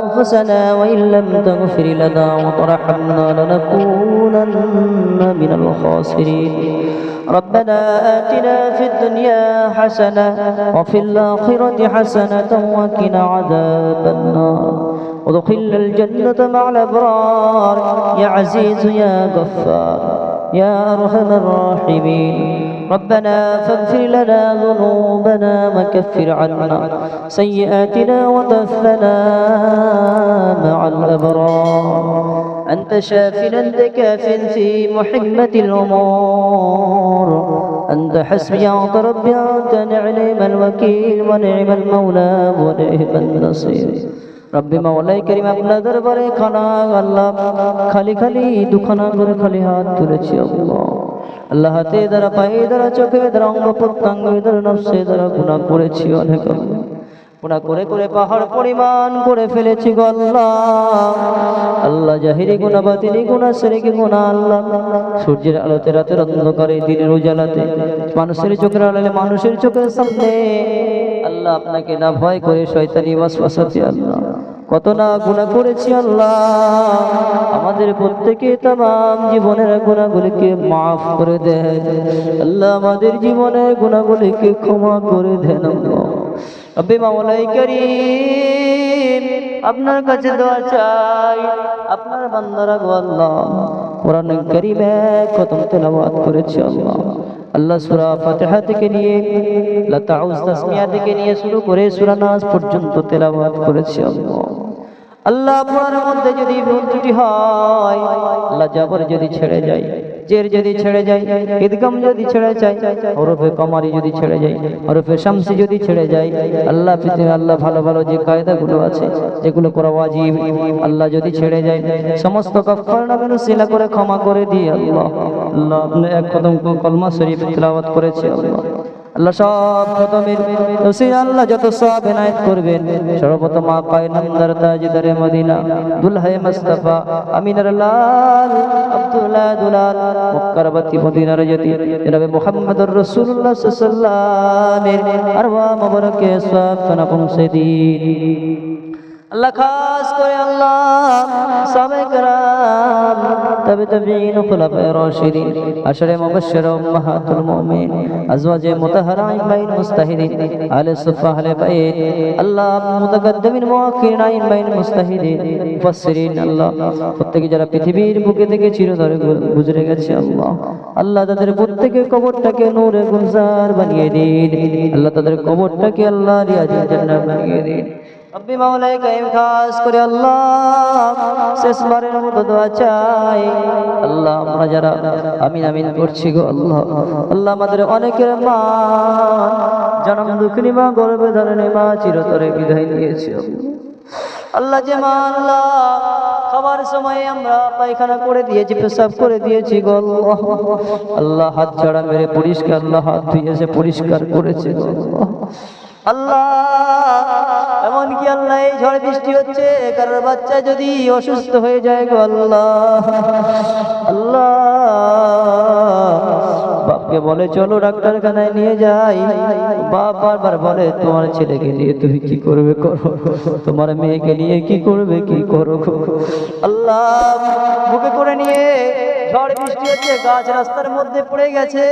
أنفسنا وإن لم تغفر لنا وترحمنا لنكونن من الخاسرين. ربنا آتنا في الدنيا حسنة وفي الآخرة حسنة وقنا عذاب النار. ودخلنا الجنة مع الأبرار. يا عزيز يا غفار يا أرحم الراحمين. ربنا فاغفر لنا ذنوبنا وكفر عنا سيئاتنا وتوفنا مع الأبرار أنت شاف أنت كاف في محمة الأمور أنت حسبي أنت ربي أنت نعم الوكيل ونعم المولى ونعم النصير রব্বি মাওলাই করিম আপনার দরবারে খানা আল্লাহ খালি খালি দুখানা করে খালি হাত তুলেছি আল্লাহ আল্লাহ হাতে দ্বারা পায়ে দ্বারা চোখে দ্বারা অঙ্গ প্রত্যঙ্গ দ্বারা নফসে দ্বারা গুণা করেছি অনেক। গুণা করে করে পাহাড় পরিমাণ করে ফেলেছি আল্লাহ। আল্লাহ জাহিরি গুণা বাতিনি গুণা সেরেকি গুণা আল্লাহ। সূর্যের আলোতে, রাতের অন্ধকারে, দিনের উজালাতে, মানুষের চোখের আড়ালে, মানুষের চোখের সামনে। আল্লাহ আপনাকে না ভয় করে শয়তানি ওয়াসওয়াসাতে আল্লাহ। কত না গুণা করেছি আল্লাহ। আমাদের প্রত্যেকে তাম জীবনের গুণাগুলিকে মাফ করে দেন। আল্লাহ আমাদের জীবনের গুণাগুলিকে ক্ষমা করে দেন আল্লাহ। রব্বি মাওলাই করিম, আপনার কাছে দোয়া চাই। আপনার বান্দারা গো আল্লাহ, কোরআন কারীমে খতম তেলাওয়াত করেছে আল্লাহ। আল্লাহ সূরা ফাতিহা থেকে নিয়ে, লাতাউজ তাসমিয়া থেকে নিয়ে শুরু করে সূরা নাস পর্যন্ত তেলাওয়াত করেছে আল্লাহ। আল্লাহ আপনার মধ্যে যদি ভুল হয়, আল্লাহ জাবর যদি ছেড়ে যায়, জের যদি ছেড়ে যায়, ঈদগাম যদি ছেড়ে যায় হরফে কমারি যদি ছেড়ে যায় হরফে শামসি যদি ছেড়ে যায়, আল্লাহ পৃথিবী আল্লাহ ভালো ভালো যে কায়দাগুলো আছে, যেগুলো করা ওয়াজিব, আল্লাহ যদি ছেড়ে যায়, সমস্ত কফার নামে সিলা করে ক্ষমা করে দিয়ে আল্লাহ আল্লাহ এক কদম কলমা শরীফ তেলাওয়াত করেছে আল্লাহ। আল্লাহ সব খতমের নসির আল্লাহ যত সব এনায়েত করবেন। সর্বপ্রথম আপায় নন্দর তাজদারে মদিনা, দুলহায়ে মুস্তাফা, আমিনার লাল, আব্দুল্লাহ দুলাল মুক্কারবাতি মদিনার জ্যোতি জনাবে মুহাম্মদুর রাসূলুল্লাহ সাল্লাল্লাহু আলাইহি আরওয়া মুবারকে সব পৌঁছে দিন আল্লাহ খাস করে আল্লাহ সাবেকরাম তবে তবিন খুলাফায়ে রাশিদিন, আশরে মুবাশশির উম্মাহাতুল মুমিন আজওয়াজে মুতাহহারাইন বাইন মুস্তাহিদিন আলে সুফা আলে বাইত, আল্লাহ মুতাকাদ্দিমিন মুআখিরাইন বাইন মুস্তাহিদিন, মুফাসসিরিন, আল্লাহ প্রত্যেকে যারা পৃথিবীর বুকে থেকে চিরতরে গুজরে গেছে, আল্লাহ আল্লাহ তাদের প্রত্যেকের কবরটাকে নূরে গুলজার বানিয়ে দিন, আল্লাহ তাদের কবরটাকে আল্লাহ রিয়াজের জান্নাত বানিয়ে দিন। রব্বি মাওলাই কাইম খাস করে আল্লাহ। শেষবারের মতো দোয়া চাই। আল্লাহ, আমরা যারা আমিন আমিন করছি গো আল্লাহ। আল্লাহ, আমাদের অনেকের মা জনম দুঃখিনী মা গর্বে ধরনের মা, চিরতরে বিদায় নিয়েছে। আল্লাহ যে মা, আল্লাহ, খাবার সময় আমরা পায়খানা করে দিয়েছি, পেশাব করে দিয়েছি গো আল্লাহ। হাত ছাড়া মেরে পরিষ্কার, আল্লাহ, হাত ধুয়েছে পরিষ্কার করেছে আল্লাহ। আল্লাহ এমন কি আল্লাহ, এই ঝড় বৃষ্টি হচ্ছে, কারোর বাচ্চা যদি অসুস্থ হয়ে যায় গো আল্লাহ। আল্লাহ। বাপকে বলে, চলো ডাক্তারখানায় নিয়ে যাই। বাপ বারবার বলে, তোমার ছেলেকে নিয়ে তুমি কি করবে করো? তোমার মেয়েকে নিয়ে কি করবে, কি করো আল্লাহ, বুকে করে নিয়ে ঝড় বৃষ্টি হচ্ছে, গাছ রাস্তার মধ্যে পড়ে গেছে।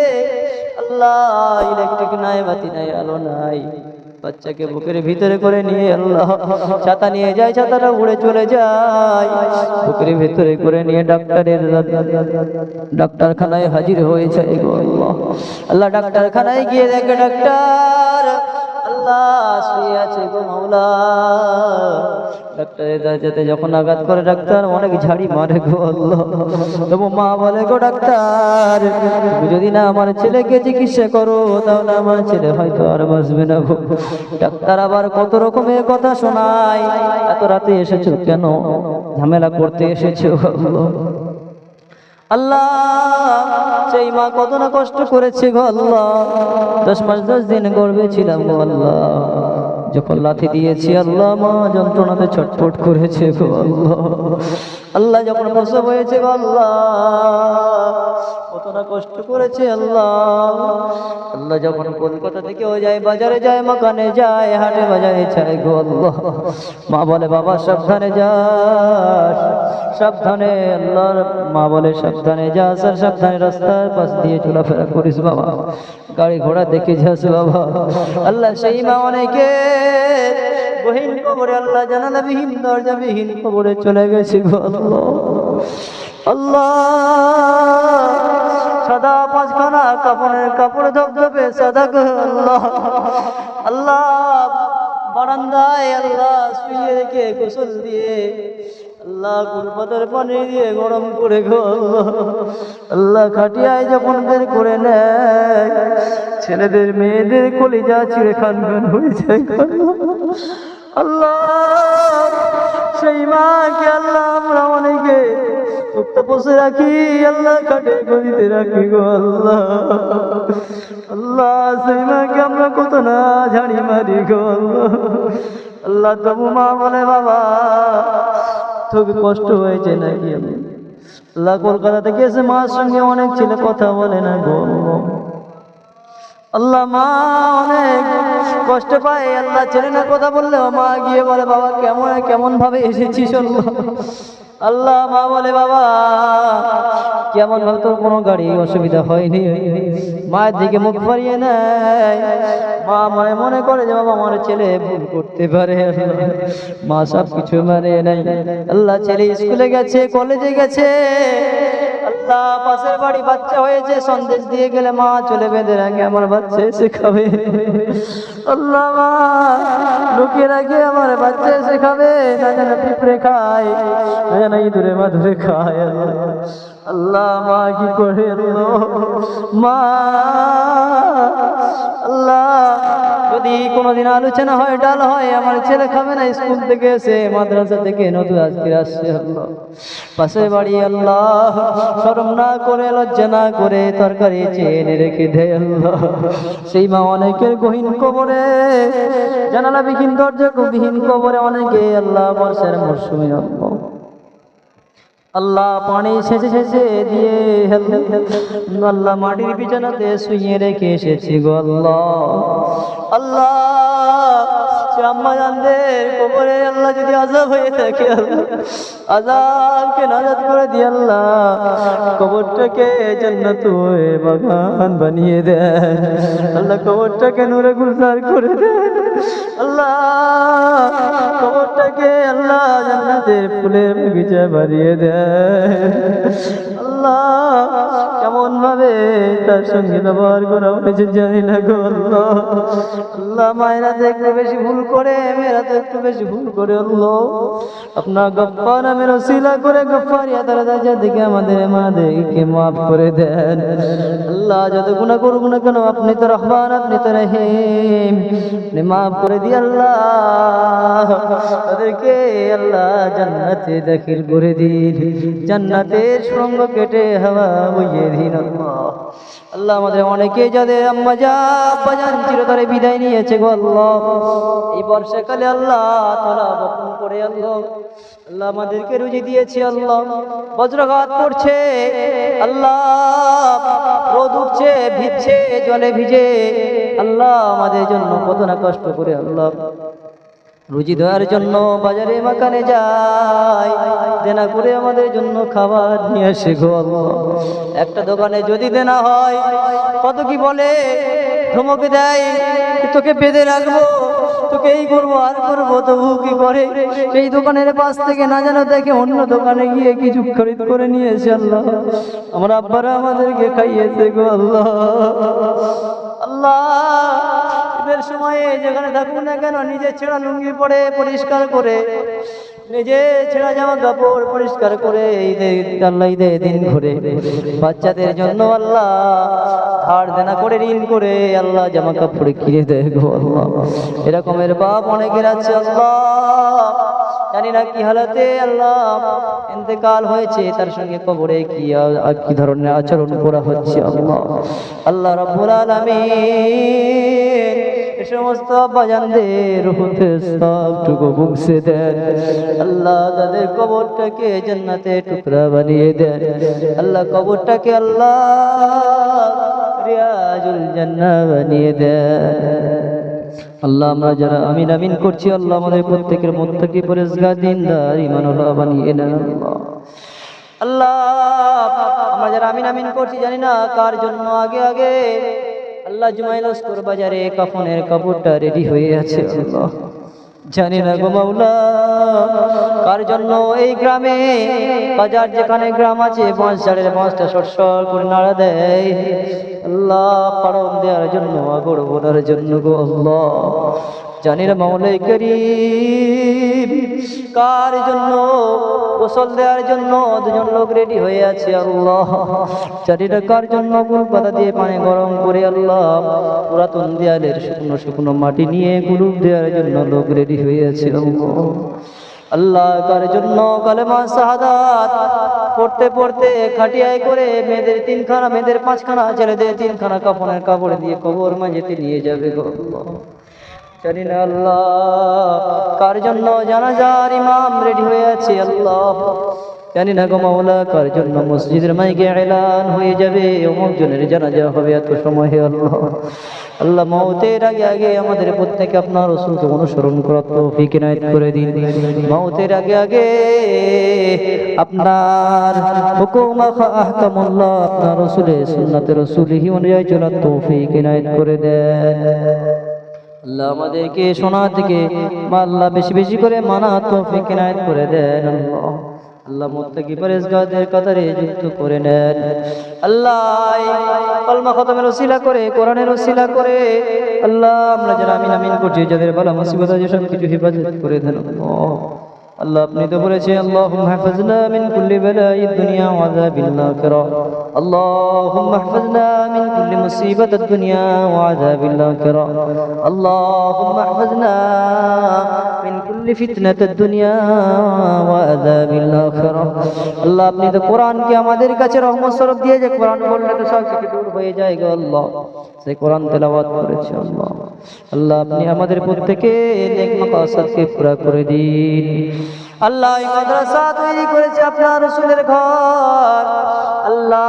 আল্লাহ, ইলেকট্রিক নাই, বাতি নাই, আলো নাই। বাচ্চাকে বুকের ভিতরে করে নিয়ে আল্লাহ ছাতা নিয়ে যায়, ছাতাটা উড়ে চলে যায়। বুকের ভিতরে করে নিয়ে ডাক্তারের ডাক্তারখানায় হাজির হয়েছে আল্লাহ ডাক্তারখানায় গিয়ে দেখে, ডাক্তার শুয়ে আছে গো মাওলা। ডাক্তারের দরজাতে যখন আঘাত করে, ডাক্তার অনেক ঝাড়ি মারে গো আল্লাহ। তবু মা বলে, গো ডাক্তার যদি না আমার ছেলেকে চিকিৎসা করো, তাহলে আমার ছেলে হয়তো আর বাঁচবে না গো। ডাক্তার আবার কত রকমের কথা শোনায়। এত রাতে এসেছ কেন? ঝামেলা করতে এসেছ আল্লাহ। আল্লাহ, সেই মা কত না কষ্ট করেছে গো দশ মাস, দশ দিন গর্বে ছিলাম যখন লাথি দিয়েছি, আল্লাহ মা যন্ত্রণাতে ছটফট করেছে গো আল্লাহ। আল্লাহ যখন প্রসব হয়েছে গো আল্লাহ কত না কষ্ট করেছে আল্লাহ। আল্লাহ যখন কলকাতা থেকেও যায়, বাজারে যায় মাকানে যায়, হাটে বাজারে যায় গো আল্লাহ। মা বলে, বাবা, সাবধানে যাস, সাবধানে, আল্লাহর মা বলে, সাবধানে যাস আর সাবধানে রাস্তার পাশ দিয়ে চলাফেরা করিস বাবা। গাড়ি ঘোড়া দেখে যাস বাবা। আল্লাহ সেই মা অনেকে বহিন কবরে, আল্লাহ জানালা বিহীন দরজা বিহীন কবরে চলে গেছে আল্লাহ। আল্লাহ সাদা পাঁচখানা কাপড়ের কাপড় ধবধবে সাদা আল্লাহ। আল্লাহ বারান্দায় আল্লাহ শুয়ে রেখে গোসল দিয়ে আল্লাহ কুলপাতার পানি দিয়ে গরম করে গো আল্লাহ। খাটিয়ায় যখন বের করে নেয়, ছেলেদের, মেয়েদের কলিজা ছিঁড়ে খান খান হয়ে যায় আল্লাহ, সেই মাকে আল্লাহ আমরা অনেকে রাখি, আল্লাহ রাখি গো আল্লাহ। আল্লাহ আমরা কত না ঝাড়ি মারি গো আল্লাহ। মা বলে, বাবা কষ্ট হয়েছে নাকি আল্লাহ কলকাতা থেকে এসে মার সঙ্গে অনেক ছেলে কথা বলে না গো আল্লাহ মা অনেক কষ্ট পায়, আল্লাহ ছেলে না কথা বললেও মা গিয়ে বলে, বাবা, কেমন কেমন ভাবে এসেছিস আল্লাহ? আল্লাহ মা বলে, বাবা, কেমন ভাবে তোর কোনো গাড়ি অসুবিধা হয়নি? মায়ের দিকে মুখ ফারিয়ে নেয়। মা মনে মনে করে যে, বাবা, আমার ছেলে ভুল করতে পারে মা সব কিছু মানে নাই আল্লাহ ছেলে স্কুলে গেছে, কলেজে গেছে। আল্লাহ পাশের বাড়ি বাচ্চা হয়েছে, সন্দেশ দিয়ে গেলে মা চলে বেঁধে রাখে, আমার বাচ্চা এসে খাবে। আল্লাহ লুকিয়ে রাখে, আমার বাচ্চা এসে খাবে, না যেন পিঁপড়ে খায়। না যেন ইঁদুরে মাধুরে খায় আল্লাহ। মা কি করে মা, আল্লাহ, যদি কোনোদিন আলোচনা হয়, ডাল হয়, আমার ছেলে খাবে না, স্কুল থেকে এসে মাদ্রাসা থেকে নতুন আজকে আসছে পাশে বাড়ি আল্লাহ, শরম না করে, লজ্জা না করে, তরকারি চেয়ে রেখে দেয় আল্লাহ। সেই মা অনেকের গহীন কবরে, জানালা বিহীন, দরজা বিহীন কবরে অনেকে আল্লাহ বর্ষার মরশুমে আল্লাহ। আল্লাহ পানি সেচে সেচে দিয়ে আল্লাহ মাটির বিছানাতে শুয়ে রেখে এসেছি গো আল্লাহ। আল্লাহ আম্মা জানদের কবরে আল্লাহ যদি আজাব হয়ে থাকে আজাবকে নাজাদ করে দিয়ে আল্লাহ কবরটাকে জান্নাত বাগান বানিয়ে দেয় আল্লাহ কবরটাকে নূরে গুলজার করে দেয় আল্লাহ, কবরটাকে আল্লাহ জান্নাতের ফুলের বাগিচা বাড়িয়ে দেয় আল্লাহ কেমন ভাবে তার সঙ্গে ব্যবহার করা হয়েছে জানি না গো আল্লাহ। মায়েরা তো একটু বেশি ভুল করে, মেয়েরা তো একটু বেশি ভুল করে আল্লাহ। আপনার গপ্পা নামের ওসিলা করে গপ্পার ইয়াদারা দাজা দেখে আমাদের মাদেরকে মাফ করে দেন। আল্লাহ, যত গুণা করুক না কেন, আপনি তো রহমান, আপনি তো রহিম। আপনি মাফ করে দিয়ে আল্লাহ। তাদেরকে আল্লাহ জান্নাতে দাখিল করে দিন জান্নাতের সঙ্গ কেটে হাওয়া বইয়ে দিন আল্লাহ আমাদের অনেকে যাদের আম্মা যা যান চিরতরে বিদায় নিয়েছে গো আল্লাহ। এই বর্ষাকালে আল্লাহ তোলা বপন করে আল্লাহ আল্লাহ আমাদেরকে রুজি দিয়েছে আল্লাহ। বজ্রঘাত পড়ছে, আল্লাহ রোদ উঠছে, ভিজছে, জলে ভিজে, আল্লাহ আমাদের জন্য কত না কষ্ট করে আল্লাহ। রুজি দেওয়ার জন্য বাজারে মাকানে যায়। দেনা করে আমাদের জন্য খাবার নিয়ে আসে গো একটা দোকানে যদি দেনা হয়, কত কি বলে? ধমকে দেয় তোকে বেঁধে রাখব, তোকে এই করব, আর করব, তবু কি করে? সেই দোকানের পাশ থেকে না যেন দেখে অন্য দোকানে গিয়ে কিছু খরিদ করে নিয়ে এসে আল্লাহ। আমার আব্বারা আমাদেরকে খাইয়েছে গো আল্লাহ। আল্লাহ ঈদের সময়ে যেখানে থাকুন না কেন নিজের ছেঁড়া লুঙ্গি পরে পরিষ্কার করে, নিজে ছেঁড়া জামা কাপড় পরিষ্কার করে ঈদে, আল্লাহ ঈদে দিন ঘুরে। বাচ্চাদের জন্য আল্লাহ ধার দেনা করে, ঋণ করে আল্লাহ জামা কাপড় কিনে দেয় এরকমের বাপ অনেকের আছে আল্লাহ। জানি না কি হালাতে আল্লাহ ইন্তেকাল হয়েছে, তার সঙ্গে কবরে কি কি ধরনের আচরণ করা হচ্ছে আল্লাহ। আল্লাহ রাব্বুল আলামিন সমস্ত বাজানদের হতে সবটুকু মুছে দেন আল্লাহ তাদের কবরটাকে জান্নাতে টুকরা বানিয়ে দেন আল্লাহ কবরটাকে আল্লাহ রিয়াজুল জান্নাহ বানিয়ে দেন আল্লাহ আমরা যারা আমিন আমিন করছি, আল্লাহ আমাদের প্রত্যেকের মুত্তাকি পরেজগার দিনদার ইমানুল্লাহ বানিয়ে নেন আল্লাহ, আমরা যারা আমিন আমিন করছি, জানি না কার জন্য আগে আগে আল্লাহ জুমাইল লস্কর বাজারে কাফনের কাপড়টা রেডি হয়ে আছে জানি না গো মাওলা, কার জন্য এই গ্রামে, বাজার যেখানে গ্রাম আছে, বাঁশ ঝাড়ের বাঁশটা সরসর করে নাড়া দেয়। আল্লাহ পাড়ন দেওয়ার জন্য আগর বোনার জন্য গো আল্লাহ। জানি না মাওলাই করিম। কার জন্য? গোসল দেওয়ার জন্য দুজন লোক রেডি হয়ে আছে আল্লাহ। না কার জন্য? গুল পাতা দিয়ে পানি গরম করে আল্লাহ। পুরাতন দেয়ালের শুকনো শুকনো মাটি নিয়ে গুলুপ দেওয়ার জন্য লোক রেডি হয়ে আছে আল্লাহ। কার জন্য? কালেমা শাহাদাত। পড়তে পড়তে খাটিয়ায় করে মেয়েদের তিনখানা, মেয়েদের পাঁচখানা, ছেলেদের তিনখানা কাপড়ের কাপড় দিয়ে কবর মাঝেতে নিয়ে যাবে গো জানি আল্লাহ। কার জন্য জানাজার ইমাম রেডি হয়ে আছে আল্লাহ? জানি না গো মাওলা, কার জন্য মসজিদের মাইকে এলান হয়ে যাবে? অমুক জনের জানাজা হবে এত সময় আল্লাহ। আল্লাহ মৌতের আগে আগে আমাদের প্রত্যেকে আপনার রসুলকে অনুসরণ করার তৌফিক এনায়েত করে দিন। মৌতের আগে আগে আপনার হুকুম আহকামুল্লাহ, আপনার রসুলে সুন্নাতে রসুলহি অনুযায়ী চলার তৌফিক এনায়েত করে দেন। আল্লাহ আমাদেরকে শোনা থেকে আল্লাহ বেশি বেশি করে মানা তৌফিক এনায়েত করে দেন আল্লাহ। আল্লাহ মুত্তাকি গাদের কাতারে যুক্ত করে নেন। আল্লাহ কলমা খতমের ওসিলা করে, কোরআনের ওসিলা করে, আল্লাহ আমরা যারা আমিন আমিন করছি, যাদের ভালো মুসিবত আছে সব কিছু হেফাজত করে দেন আল্লাহ। আল্লাহ আপনি তো বলেছেন, আল্লাহুম্মা হাফিজনা মিন কুল্লি বালাই দুনিয়া ওয়া আযাবিল আখিরা আল্লাহুম্মা হাফিজনা মিন কুল্লি মুসিবাতিদ দুনিয়া ওয়া আযাবিল আখিরা আল্লাহুম্মা হাফিজনা মিন কুল্লি ফিতনাতিদ দুনিয়া ওয়া আযাবিল আখিরা আল্লাহ, আপনি তো কোরআনকে আমাদের কাছে রহমত স্বরূপ দিয়ে যে কোরআন পড়লে তো সব কিছু হয়ে যায় গো আল্লাহ। সেই কোরআন তেলাওয়াত করেছে আল্লাহ। আল্লাহ, আপনি আমাদের প্রত্যেকে নেক পুরা করে দিন। আল্লাহ, এই মাদ্রাসা তৈরি করেছে আপনার রসুলের ঘর। আল্লাহ,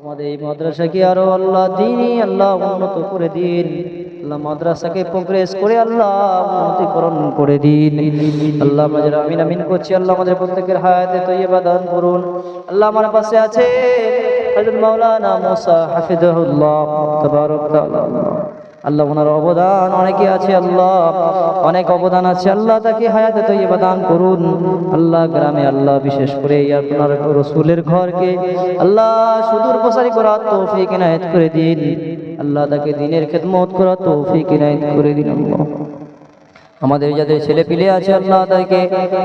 আমাদের এই মাদ্রাসাকে আরও আল্লাহ দিনই আল্লাহ উন্নত করে দিন। আল্লাহ, মাদ্রাসাকে প্রোগ্রেস করে আল্লাহ উন্নতিকরণ করে দিন। আল্লাহ আমরা যারা আমিন আমিন করছি। আল্লাহ, আমাদের প্রত্যেকের হায়াতে তৈবা দান করুন। আল্লাহ, আমার পাশে আছে হযরত মাওলানা মুসা হাফিজাহুল্লাহ তাবারক আল্লাহ ওনার অবদান অনেকে আছে, আল্লাহ অনেক অবদান আছে। আল্লাহ তাকে হায়াতে তৈবা দান করুন। আল্লাহ গ্রামে আল্লাহ বিশেষ করে আপনার রসুলের ঘরকে আল্লাহ সুদূর প্রসারী করার তৌফিক এনায়েত করে দিন। আল্লাহ তাকে দিনের খেদমত করার তৌফিক এনায়েত করে দিন আল্লাহ। আমাদের যাদের ছেলে পিলে আছে, আল্লাহ তাকে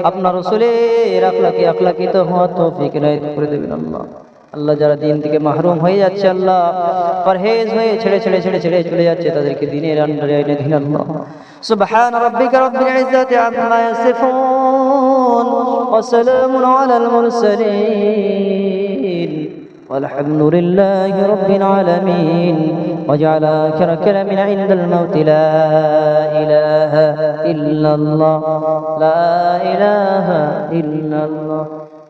আপনার রসুলের আখলাকি আখলাকিত হওয়ার তৌফিক এনায়েত করে দেবেন আল্লাহ। আল্লাহ যারা দিন থেকে মাহরুম হয়ে যাচ্ছে আল্লাহ পরহেজ হয়ে ছেড়ে ছেড়ে ছেড়ে ছেড়ে চলে যাচ্ছে তাদেরকে দিনের আন্ডারে এনে দিন আল্লাহ سبحان ربك رب العزة عما يصفون وسلام على المرسلين والحمد لله رب العالمين وجعل آخر كلام عند الموت لا إله إلا الله لا إله إلا الله